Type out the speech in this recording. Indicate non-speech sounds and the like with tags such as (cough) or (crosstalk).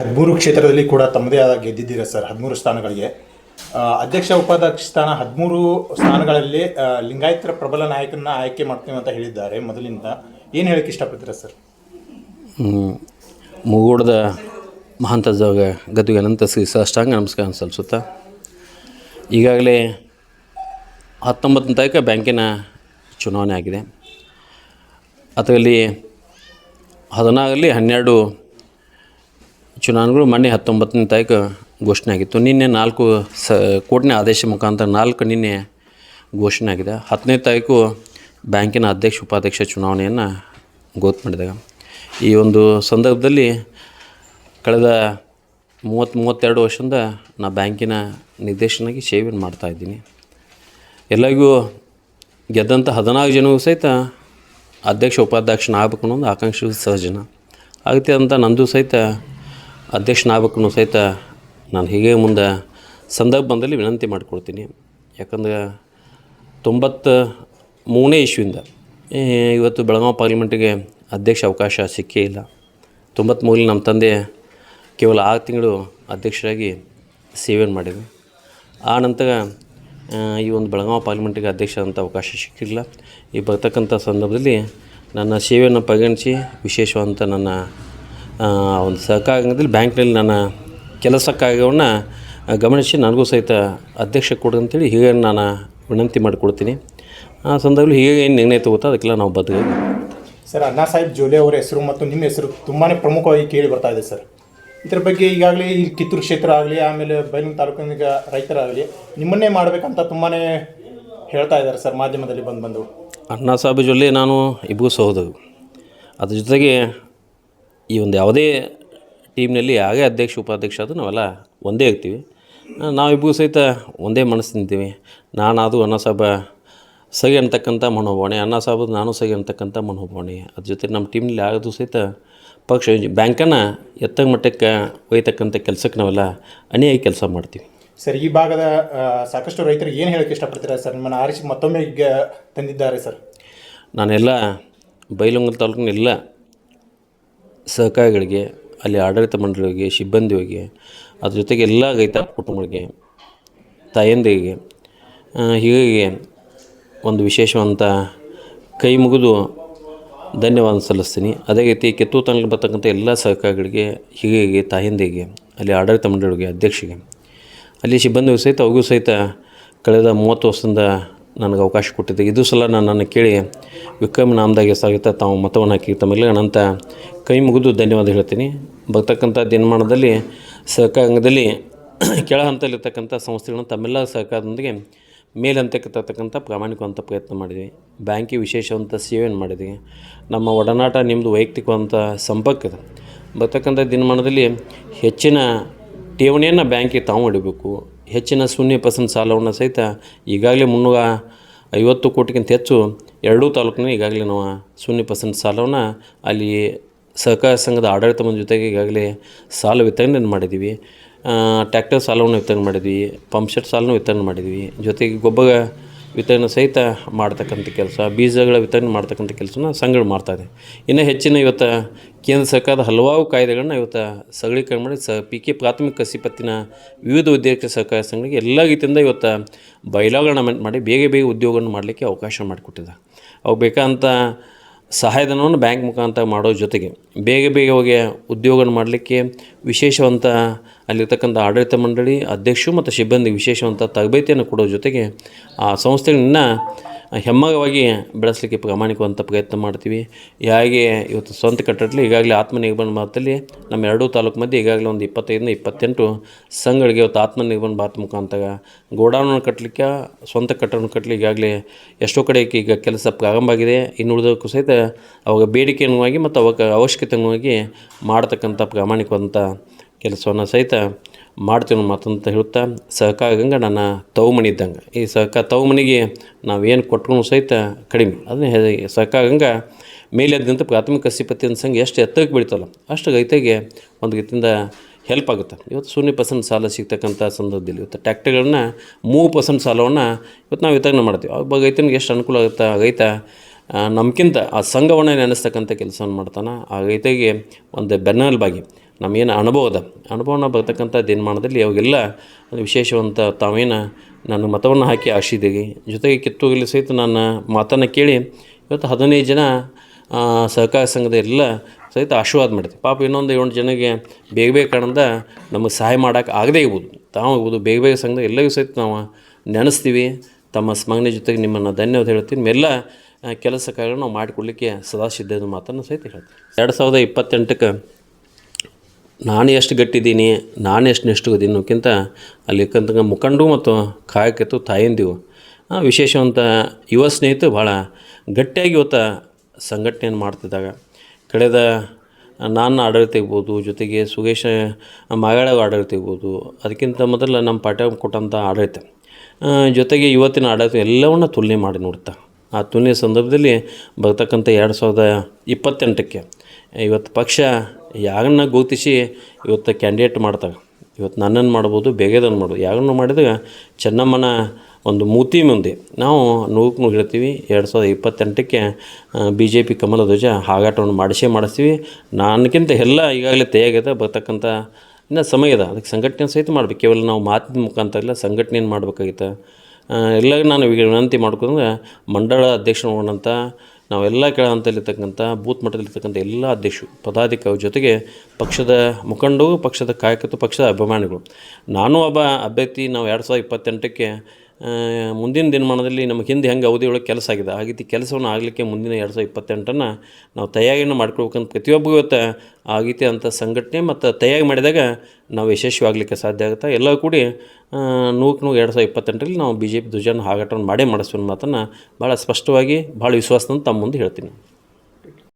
ಹದಿಮೂರು ಕ್ಷೇತ್ರದಲ್ಲಿ ಕೂಡ ತಮ್ಮದೇ ಆದ ಗೆದ್ದಿದ್ದೀರಾ ಸರ್, ಹದಿಮೂರು ಸ್ಥಾನಗಳಿಗೆ. ಅಧ್ಯಕ್ಷ ಉಪಾಧ್ಯಕ್ಷ ಸ್ಥಾನ ಹದಿಮೂರು ಸ್ಥಾನಗಳಲ್ಲಿ ಲಿಂಗಾಯತರ ಪ್ರಬಲ ನಾಯಕನ ಆಯ್ಕೆ ಮಾಡ್ತೀವಿ ಅಂತ ಹೇಳಿದ್ದಾರೆ ಮೊದಲಿಂದ. ಏನು ಹೇಳಕ್ಕೆ ಇಷ್ಟಪಡ್ತೀರಾ ಸರ್? ಮುಗೂಡದ ಮಹಾಂತ ಗದ್ದುಗೆ ಅನಂತ ಶ್ರೀ ಸಾಷ್ಟಾಂಗ ನಮಸ್ಕಾರ ಸಲ್ಲಿಸುತ್ತಾ. ಈಗಾಗಲೇ ಹತ್ತೊಂಬತ್ತನೇ ತಾರೀಕು ಬ್ಯಾಂಕಿನ ಚುನಾವಣೆ ಆಗಿದೆ. ಅದರಲ್ಲಿ ಹದಿನಾರಲ್ಲಿ ಹನ್ನೆರಡು ಚುನಾವಣೆಗಳು ಮೊನ್ನೆ ಹತ್ತೊಂಬತ್ತನೇ ತಾರೀಕು ಘೋಷಣೆ ಆಗಿತ್ತು. ನಿನ್ನೆ ನಾಲ್ಕು ಸ, ಕೋರ್ಟ್ನ ಆದೇಶ ಮುಖಾಂತರ ನಾಲ್ಕು ನಿನ್ನೆ ಘೋಷಣೆ ಆಗಿದೆ. ಹತ್ತನೇ ತಾರೀಕು ಬ್ಯಾಂಕಿನ ಅಧ್ಯಕ್ಷ, ಉಪಾಧ್ಯಕ್ಷ ಚುನಾವಣೆಯನ್ನು ಗೋತ್ ಮಾಡಿದಾಗ. ಈ ಒಂದು ಸಂದರ್ಭದಲ್ಲಿ ಕಳೆದ ಮೂವತ್ತು, ಮೂವತ್ತೆರಡು ವರ್ಷದಿಂದ ನಾ ಬ್ಯಾಂಕಿನ ನಿರ್ದೇಶನಾಗಿ ಸೇವೆಯನ್ನು ಮಾಡ್ತಾಯಿದ್ದೀನಿ ಎಲ್ಲರಿಗೂ ಗೆದ್ದಂಥ ಹದಿನಾಲ್ಕು ಜನಗೂ ಸಹಿತ ಅಧ್ಯಕ್ಷ ಉಪಾಧ್ಯಕ್ಷನ ಆಗ್ಬೇಕು ಅನ್ನೋದು ಆಕಾಂಕ್ಷೆ ಸಹಜನ ಆಗುತ್ತೆ ಅಂತ ನಂದು ಸಹಿತ ಅಧ್ಯಕ್ಷನಾಗಬೇಕು ಅನ್ನೋ ಸಹಿತ ನಾನು ಹೀಗೆ ಮುಂದೆ ಸಂದರ್ಭ ಬಂದಲ್ಲಿ ವಿನಂತಿ ಮಾಡಿಕೊಡ್ತೀನಿ. ಯಾಕಂದ್ರೆ ತೊಂಬತ್ತ ಮೂರನೇ ಇಶ್ವಿಂದ ಇವತ್ತು ಬೆಳಗಾವಿ ಪಾರ್ಲಿಮೆಂಟಿಗೆ ಅಧ್ಯಕ್ಷ ಅವಕಾಶ ಸಿಕ್ಕೇ ಇಲ್ಲ. ತೊಂಬತ್ತ್ಮೂರಲ್ಲಿ ನಮ್ಮ ತಂದೆ ಕೇವಲ ಆರು ತಿಂಗಳು ಅಧ್ಯಕ್ಷರಾಗಿ ಸೇವೆಯನ್ನು ಮಾಡಿದ್ವಿ ಆ ನಂತರ ಈ ಒಂದು ಬೆಳಗಾವಿ ಪಾರ್ಲಿಮೆಂಟಿಗೆ ಅಧ್ಯಕ್ಷ ಅಂತ ಅವಕಾಶ ಸಿಕ್ಕಿಲ್ಲ. ಈ ಬರ್ತಕ್ಕಂಥ ಸಂದರ್ಭದಲ್ಲಿ ನನ್ನ ಸೇವೆಯನ್ನು ಪರಿಗಣಿಸಿ ವಿಶೇಷವಾದಂಥ ನನ್ನ ಒಂದು ಸಹಕಾರದಲ್ಲಿ ಬ್ಯಾಂಕ್ನಲ್ಲಿ ನನ್ನ ಕೆಲಸ ಕಾರ್ಯವನ್ನು ಗಮನಿಸಿ ನನಗೂ ಸಹಿತ ಅಧ್ಯಕ್ಷ ಕೊಡು ಅಂತೇಳಿ ಹೀಗೆ ನಾನು ವಿನಂತಿ ಮಾಡಿಕೊಡ್ತೀನಿ. ಆ ಸಂದರ್ಭದಲ್ಲಿ ಹೀಗೆ ಏನು ನಿರ್ಣಯ ತಗೋತಾ ಅದಕ್ಕೆಲ್ಲ ನಾವು ಬದ್ಧ ಸರ್ ಅಣ್ಣಾ ಸಾಹೇಬ್ ಜೋಲೆ ಅವರ ಹೆಸರು ಮತ್ತು ನಿಮ್ಮ ಹೆಸರು ತುಂಬಾ ಪ್ರಮುಖವಾಗಿ ಕೇಳಿ ಬರ್ತಾ ಇದೆ ಸರ್. ಇದ್ರ ಬಗ್ಗೆ ಈಗಾಗಲೇ ಈ ಕಿತ್ತೂರು ಕ್ಷೇತ್ರ ಆಗಲಿ ಆಮೇಲೆ ಬೈಲೂರು ತಾಲೂಕಿನ ರೈತರಾಗಲಿ ನಿಮ್ಮನ್ನೇ ಮಾಡಬೇಕಂತ ತುಂಬಾ ಹೇಳ್ತಾ ಇದ್ದಾರೆ ಸರ್ ಮಾಧ್ಯಮದಲ್ಲಿ ಬಂದು ಬಂದು. ಅಣ್ಣಾ ಸಾಹೇಬ್ ಜೊಲ್ಲೆ ನಾನು ಇಬ್ಬರು ಸಹೋದರು ಅದ್ರ ಜೊತೆಗೆ ಈ ಒಂದು ಯಾವುದೇ ಟೀಮ್ನಲ್ಲಿ ಯಾರೇ ಅಧ್ಯಕ್ಷ ಉಪಾಧ್ಯಕ್ಷ ಆದರೂ ನಾವೆಲ್ಲ ಒಂದೇ ಇರ್ತೀವಿ. ನಾವಿಬ್ಬರು ಸಹಿತ ಒಂದೇ ಮನಸ್ಸು ನಿಂತೀವಿ ನಾನಾದರೂ ಅಣ್ಣ ಸಾಹೇಬ ಸರಿ ಅಂತಕ್ಕಂಥ ಮನೋಭಾವನೆ ಅಣ್ಣ ಸಾಹೇಬ್ ನಾನು ಸರಿ ಅಂತಕ್ಕಂಥ ಮನೋಭಾವನೆ. ಅದ್ರ ಜೊತೆ ನಮ್ಮ ಟೀಮ್ನಲ್ಲಿ ಯಾರಾದರೂ ಸಹಿತ ಪಕ್ಷ ಬ್ಯಾಂಕನ್ನು ಎತ್ತ ಮಟ್ಟಕ್ಕೆ ಒಯ್ತಕ್ಕಂಥ ಕೆಲಸಕ್ಕೆ ನಾವೆಲ್ಲ ಅನಿಯಾಗಿ ಕೆಲಸ ಮಾಡ್ತೀವಿ. ಸರ್ ಈ ಭಾಗದ ಸಾಕಷ್ಟು ರೈತರಿಗೆ ಏನು ಹೇಳೋಕ್ಕೆ ಇಷ್ಟಪಡ್ತೀರಾ ಸರ್? ನಿಮ್ಮನ್ನು ಆರಿಸಿ ಮತ್ತೊಮ್ಮೆ ಈಗ ತಂದಿದ್ದಾರೆ ಸರ್. ನಾನೆಲ್ಲ ಬೈಲೊಂಗಲ್ ತಾಲೂಕಿನ ಎಲ್ಲ ಸಹಕಾರಿಗಳಿಗೆ, ಅಲ್ಲಿ ಆಡಳಿತ ಮಂಡಳಿಗೆ ಸಿಬ್ಬಂದಿಗಳಿಗೆ, ಅದ್ರ ಜೊತೆಗೆ ಎಲ್ಲ ರೈತ ಕುಟುಂಬಗಳಿಗೆ, ತಾಯಂದಿರಿಗೆ ಹೀಗೆ ಹೀಗಾಗಿ ಒಂದು ವಿಶೇಷವಂತ ಕೈ ಮುಗಿದು ಧನ್ಯವಾದ ಸಲ್ಲಿಸ್ತೀನಿ. ಅದೇ ರೀತಿ ಕಿತ್ತೂರು ತಾಲೂಕಿಗೆ ಬರ್ತಕ್ಕಂಥ ಎಲ್ಲ ಸಹಕಾರಿಗಳಿಗೆ ಹೀಗೆ ತಾಯಂದಿಗೆ ಅಲ್ಲಿ ಆಡಳಿತ ಮಂಡಳಿಗೆ ಅಧ್ಯಕ್ಷರಿಗೆ, ಅಲ್ಲಿ ಸಿಬ್ಬಂದಿಗೂ ಸಹಿತ, ಅವ್ರಿಗೂ ಸಹಿತ ಕಳೆದ ಮೂವತ್ತು ವರ್ಷದಿಂದ ನನಗೆ ಅವಕಾಶ ಕೊಟ್ಟಿದ್ದೆ ಇದು ಸಲ ನಾನು ನನ್ನ ಕೇಳಿ ವಿಕ್ರಮ್ ನಾಮದಾಗೆ ಸಾಗಿತ ತಾವು ಮತವನ್ನು ಹಾಕಿ ತಮ್ಮೆಲ್ಲ ಅನಂತ ಕೈ ಮುಗಿದು ಧನ್ಯವಾದ ಹೇಳ್ತೀನಿ. ಬರ್ತಕ್ಕಂಥ ದಿನಮಾನದಲ್ಲಿ ಸಹಕಾರಂಗದಲ್ಲಿ (clears throat) ಕೆಳ ಹಂತದಲ್ಲಿರ್ತಕ್ಕಂಥ ಸಂಸ್ಥೆಗಳನ್ನು ತಮ್ಮೆಲ್ಲ ಸಹಕಾರದೊಂದಿಗೆ ತರ್ತಕ್ಕಂಥ ಪ್ರಾಮಾಣಿಕವಂಥ ಪ್ರಯತ್ನ ಮಾಡಿದ್ವಿ. ಬ್ಯಾಂಕಿಗೆ ವಿಶೇಷವಂಥ ಸೇವೆಯನ್ನು ಮಾಡಿದ್ವಿ. ನಮ್ಮ ಒಡನಾಟ ನಿಮ್ಮದು ವೈಯಕ್ತಿಕವಂಥ ಸಂಪರ್ಕ ಬರ್ತಕ್ಕಂಥ ದಿನಮಾನದಲ್ಲಿ ಹೆಚ್ಚಿನ ಠೇವಣಿಯನ್ನು ಬ್ಯಾಂಕಿಗೆ ತಾವು ಹೊಡಿಬೇಕು ಹೆಚ್ಚಿನ ಶೂನ್ಯ ಪರ್ಸೆಂಟ್ ಸಾಲವನ್ನು ಸಹಿತ ಈಗಾಗಲೇ ಮುನ್ನೂರ ಐವತ್ತು ಕೋಟಿಗಿಂತ ಹೆಚ್ಚು ಎರಡೂ ತಾಲೂಕಿನ ಈಗಾಗಲೇ ನಾವು ಶೂನ್ಯ ಪರ್ಸೆಂಟ್ ಸಾಲವನ್ನು ಅಲ್ಲಿ ಸಹಕಾರ ಸಂಘದ ಆಡಳಿತ ಮಂದಿ ಜೊತೆಗೆ ಈಗಾಗಲೇ ಸಾಲ ವಿತರಣೆ ಮಾಡಿದ್ದೀವಿ. ಟ್ಯಾಕ್ಟರ್ ಸಾಲವನ್ನು ವಿತರಣೆ ಮಾಡಿದ್ವಿ ಪಂಪ್ ಸೆಟ್ ಸಾಲನೂ ವಿತರಣೆ ಮಾಡಿದ್ವಿ ಜೊತೆಗೆ ಗೊಬ್ಬರ ವಿತರಣೆ ಸಹಿತ ಮಾಡ್ತಕ್ಕಂಥ ಕೆಲಸ, ಬೀಜಗಳ ವಿತರಣೆ ಮಾಡ್ತಕ್ಕಂಥ ಕೆಲಸನ ಸಂಘಗಳು ಇದೆ. ಇನ್ನು ಹೆಚ್ಚಿನ ಇವತ್ತು ಕೇಂದ್ರ ಸರ್ಕಾರದ ಹಲವಾರು ಕಾಯ್ದೆಗಳನ್ನ ಇವತ್ತು ಸಗಳೀಕರಣ ಮಾಡಿ ಸ, ಪಿ ಕೆ ಪ್ರಾಥಮಿಕ ಕಸಿ ಪತ್ತಿನ ವಿವಿಧ ಉದ್ಯೋಗ ಸಹಕಾರ ಸಂಘಗಳಿಗೆ ಎಲ್ಲ ರೀತಿಯಿಂದ ಇವತ್ತು ಬೈಲಾಗಳನ್ನ ಅಮೆಂಟ್ ಮಾಡಿ, ಬೇಗ ಬೇಗ ಉದ್ಯೋಗವನ್ನು ಮಾಡಲಿಕ್ಕೆ ಅವಕಾಶ ಮಾಡಿಕೊಟ್ಟಿದೆ ಅವು ಬೇಕಾದಂಥ ಸಹಾಯಧನವನ್ನು ಬ್ಯಾಂಕ್ ಮುಖಾಂತರ ಮಾಡೋ ಜೊತೆಗೆ ಬೇಗ ಬೇಗ ಹೋಗಿ ಉದ್ಯೋಗ ಮಾಡಲಿಕ್ಕೆ ವಿಶೇಷವಂತ ಅಲ್ಲಿರ್ತಕ್ಕಂಥ ಆಡಳಿತ ಮಂಡಳಿ ಅಧ್ಯಕ್ಷರು ಮತ್ತು ಸಿಬ್ಬಂದಿ ವಿಶೇಷವಂತ ತರಬೇತಿಯನ್ನು ಕೊಡೋ ಜೊತೆಗೆ ಆ ಸಂಸ್ಥೆಗಳನ್ನ ಹೆಮ್ಮಗವಾಗಿ ಬೆಳೆಸಲಿಕ್ಕೆ ಪ್ರಾಮಾಣಿಕವಂಥ ಪ್ರಯತ್ನ ಮಾಡ್ತೀವಿ. ಹೇಗೆ ಇವತ್ತು ಸ್ವಂತ ಕಟ್ಟಡಲಿ ಈಗಾಗಲೇ ಆತ್ಮನಿರ್ಭರ ಭಾರತದಲ್ಲಿ ನಮ್ಮ ಎರಡೂ ತಾಲೂಕು ಮಧ್ಯೆ ಈಗಾಗಲೇ ಒಂದು ಇಪ್ಪತ್ತೈದರಿಂದ ಇಪ್ಪತ್ತೆಂಟು ಸಂಘಗಳಿಗೆ ಇವತ್ತು ಆತ್ಮನಿರ್ಭರ ಭಾರತ ಮುಖಾಂತರ ಗೋಡಾವನ್ನು ಕಟ್ಟಲಿಕ್ಕೆ, ಸ್ವಂತ ಕಟ್ಟಡವನ್ನು ಕಟ್ಟಲಿ ಈಗಾಗಲೇ ಎಷ್ಟೋ ಕಡೆ ಈಗ ಕೆಲಸ ಪ್ರಾರಂಭ ಆಗಿದೆ. ಇನ್ನು ಉಳಿದಕ್ಕೂ ಸಹಿತ ಅವಾಗ ಬೇಡಿಕೆ ಮತ್ತು ಅವಕ್ಕೆ ಅವಶ್ಯಕತೆ ಮಾಡತಕ್ಕಂಥ ಪ್ರಾಮಾಣಿಕವಂಥ ಕೆಲಸವನ್ನು ಸಹಿತ ಮಾಡ್ತೀವಿ ಮಾತಂತ ಹೇಳುತ್ತಾ ಸಹಕಾರ ಆಗಂಗೆ ನನ್ನ ತವಮಣಿ ಇದ್ದಂಗೆ. ಈ ಸಹಕಾರ ತವಮಣಿಗೆ ನಾವೇನು ಕೊಟ್ಕೊಂಡು ಸಹಿತ ಕಡಿಮೆ. ಅದನ್ನ ಸಹಕಾರ ಮೇಲೆ ಅದಂತ ಪ್ರಾಥಮಿಕ ಕಸಿಪತಿ ಸಂಘ ಎಷ್ಟು ಎತ್ತರಕ್ಕೆ ಬೆಳಿತಲ್ಲ ಅಷ್ಟು ರೈತರಿಗೆ ಒಂದು ರೀತಿಯಿಂದ ಹೆಲ್ಪ್ ಆಗುತ್ತೆ. ಇವತ್ತು ಶೂನ್ಯ ಪರ್ಸೆಂಟ್ ಸಾಲ ಸಿಗ್ತಕ್ಕಂಥ ಸಂದರ್ಭದಲ್ಲಿ ಇವತ್ತು ಟ್ಯಾಕ್ಟರ್ಗಳನ್ನ ಮೂರು ಪರ್ಸೆಂಟ್ ಸಾಲವನ್ನು ಇವತ್ತು ನಾವು ವಿತರಣೆ ಮಾಡ್ತೀವಿ. ಒಬ್ಬ ರೈತನಿಗೆ ಎಷ್ಟು ಅನುಕೂಲ ಆಗುತ್ತೆ, ಆ ರೈತ ನಮ್ಗಿಂತ ಆ ಸಂಘವನ್ನು ನೆನೆಸ್ತಕ್ಕಂಥ ಕೆಲಸವನ್ನು ಮಾಡ್ತಾನೆ. ಆ ರೈತರಿಗೆ ಒಂದು ಬೆನ್ನೆಲುಬಾಗಿ ನಮಗೇನು ಅನುಭವ ಅದ. ಅನುಭವನ ಬರ್ತಕ್ಕಂಥ ದಿನಮಾನದಲ್ಲಿ ಅವಾಗೆಲ್ಲ ವಿಶೇಷವಂತ ತಾವೇನು ನಾನು ಮತವನ್ನು ಹಾಕಿ ಆಶಿದ್ದೀವಿ ಜೊತೆಗೆ ಕಿತ್ತೂರಲ್ಲಿ ಸಹಿತ ನನ್ನ ಮಾತನ್ನು ಕೇಳಿ ಇವತ್ತು ಹದಿನೈದು ಜನ ಸಹಕಾರ ಸಂಘದ ಎಲ್ಲ ಸಹಿತ ಆಶೀರ್ವಾದ ಮಾಡಿದೆ ಪಾಪ ಇನ್ನೊಂದು ಏಳು ಜನಗೆ ಬೇಗ ಬೇಗ ಕಾಣದ ನಮಗೆ ಸಹಾಯ ಮಾಡೋಕೆ ಆಗದೇ ಇರ್ಬೋದು. ತಾವು ಇರ್ಬೋದು, ಬೇಗ ಬೇಗ ಸಂಘದ ಎಲ್ಲರಿಗೂ ಸಹಿತ ನಾವು ನೆನೆಸ್ತೀವಿ. ತಮ್ಮ ಸ್ಮರಣೆ ಜೊತೆಗೆ ನಿಮ್ಮನ್ನು ಧನ್ಯವಾದ ಹೇಳ್ತೀನಿ ಎಲ್ಲ ಕೆಲಸ ಕಾರ್ಯಗಳನ್ನು ನಾವು ಮಾಡಿಕೊಡ್ಲಿಕ್ಕೆ ಸದಾ ಸಿದ್ಧದ ಮಾತನ್ನು ಸಹಿತ ಹೇಳ್ತೀನಿ. ಎರಡು ಸಾವಿರದ ಇಪ್ಪತ್ತೆಂಟಕ್ಕೆ ನಾನು ಎಷ್ಟು ಗಟ್ಟಿದ್ದೀನಿ, ನಾನು ಎಷ್ಟು ನಿಷ್ಠುಗದೀನಿ ಅನ್ನೋಕ್ಕಿಂತ ಅಲ್ಲಿ ಕಂತ ಮುಖಂಡು ಮತ್ತು ಕಾಯಕತ್ತು ತಾಯಂದಿವು ವಿಶೇಷವಂತ ಯುವ ಸ್ನೇಹಿತರು ಭಾಳ ಗಟ್ಟಿಯಾಗಿ ಇವತ್ತು ಸಂಘಟನೆಯನ್ನು ಮಾಡ್ತಿದ್ದಾಗ ಕಳೆದ ನಾನು ಆಡಳಿತ ಇರ್ಬೋದು, ಜೊತೆಗೆ ಸುಗೇಶ ಮಗಳ ಆಡಳಿತ ಇರ್ಬೋದು, ಅದಕ್ಕಿಂತ ಮೊದಲು ನಮ್ಮ ಪಾಠ ಕೊಟ್ಟಂಥ ಆಡಳಿತ. ಜೊತೆಗೆ ಇವತ್ತಿನ ಆಡಳಿತ ಎಲ್ಲವನ್ನ ತುಲನೆ ಮಾಡಿ ನೋಡ್ತಾ, ಆ ತುಲನೆ ಸಂದರ್ಭದಲ್ಲಿ ಬರ್ತಕ್ಕಂಥ ಎರಡು ಸಾವಿರದ ಇಪ್ಪತ್ತೆಂಟಕ್ಕೆ ಇವತ್ತು ಪಕ್ಷ ಯಾರನ್ನ ಗುರುತಿಸಿ ಇವತ್ತು ಕ್ಯಾಂಡಿಡೇಟ್ ಮಾಡ್ತಾರೆ ಇವತ್ತು ನನ್ನನ್ನು ಮಾಡ್ಬೋದು, ಬೇಗದನ್ನು ಮಾಡ್ಬೋದು. ಯಾರನ್ನು ಮಾಡಿದಾಗ ಚೆನ್ನಮ್ಮನ ಒಂದು ಮೂತಿ ಮುಂದೆ. ನಾವು ನೂಕು ನೂರು ಹೇಳ್ತೀವಿ, ಎರಡು ಸಾವಿರದ ಇಪ್ಪತ್ತೆಂಟಕ್ಕೆ ಬಿ ಜೆ ಪಿ ಕಮಲ ಧ್ವಜ ಹಾಗಾಟವನ್ನು ಮಾಡಿಸೇ ಮಾಡಿಸ್ತೀವಿ. ನನಗಿಂತ ಎಲ್ಲ ಈಗಾಗಲೇ ತಯಾಗಿದೆ ಬರ್ತಕ್ಕಂಥ ಇನ್ನು ಸಮಯ ಅದ ಅದಕ್ಕೆ ಸಂಘಟನೆ ಸಹಿತ ಮಾಡ್ಬೇಕು. ಕೇವಲ ನಾವು ಮಾತಿನ ಮುಖಾಂತರ ಇಲ್ಲ, ಸಂಘಟನೆಯನ್ನು ಮಾಡ್ಬೇಕಾಗಿತ್ತು. ಎಲ್ಲ ನಾನು ವಿನಂತಿ ಮಾಡ್ಕೊಂಡ್ರೆ ಮಂಡಳ ಅಧ್ಯಕ್ಷ ನೋಡೋಣಂತ ನಾವೆಲ್ಲ ಕೆಳ ಹಂತದಲ್ಲಿರ್ತಕ್ಕಂಥ ಬೂತ್ ಮಟ್ಟದಲ್ಲಿರ್ತಕ್ಕಂಥ ಎಲ್ಲ ಅಧ್ಯಕ್ಷರು ಪದಾಧಿಕಾರಿ ಜೊತೆಗೆ ಪಕ್ಷದ ಮುಖಂಡರು, ಪಕ್ಷದ ಕಾಯಕತ್ವ ಪಕ್ಷದ ಅಭಿಮಾನಿಗಳು. ನಾನು ಒಬ್ಬ ಅಭ್ಯರ್ಥಿ, ನಾವು ಎರಡು ಸಾವಿರದ ಇಪ್ಪತ್ತೆಂಟಕ್ಕೆ ಮುಂದಿನ ದಿನಮಾನದಲ್ಲಿ ನಮಗೆ ಹಿಂದೆ ಹೆಂಗೆ ಅವಧಿಯೊಳಗೆ ಕೆಲಸ ಆಗಿದೆ, ಆ ರೀತಿ ಕೆಲಸವನ್ನು ಆಗಲಿಕ್ಕೆ ಮುಂದಿನ ಎರಡು ಸಾವಿರದ ಇಪ್ಪತ್ತೆಂಟನ್ನು ನಾವು ತಯಾರಿಯನ್ನು ಮಾಡ್ಕೊಳ್ಬೇಕಂತ ಪ್ರತಿಯೊಬ್ಬ ಇವತ್ತು ಆ ರೀತಿ ಅಂಥ ಸಂಘಟನೆ ಮತ್ತು ತಯಾರಿ ಮಾಡಿದಾಗ ನಾವು ಯಶಸ್ವಿ ಆಗಲಿಕ್ಕೆ ಸಾಧ್ಯ ಆಗುತ್ತೆ. ಎಲ್ಲ ಕೂಡಿ ನೂರು ನೂರು ಎರಡು ಸಾವಿರದ ಇಪ್ಪತ್ತೆಂಟರಲ್ಲಿ ನಾವು ಬಿ ಜೆ ಪಿ ಧ್ವಜನ ಹಾಗಾಟವನ್ನು ಮಾಡೇ ಮಾಡಿಸ್ತೀವಿ ಮಾತನ್ನು ಭಾಳ ಸ್ಪಷ್ಟವಾಗಿ ಭಾಳ ವಿಶ್ವಾಸದಿಂದ ತಮ್ಮ ಮುಂದೆ ಹೇಳ್ತೀನಿ.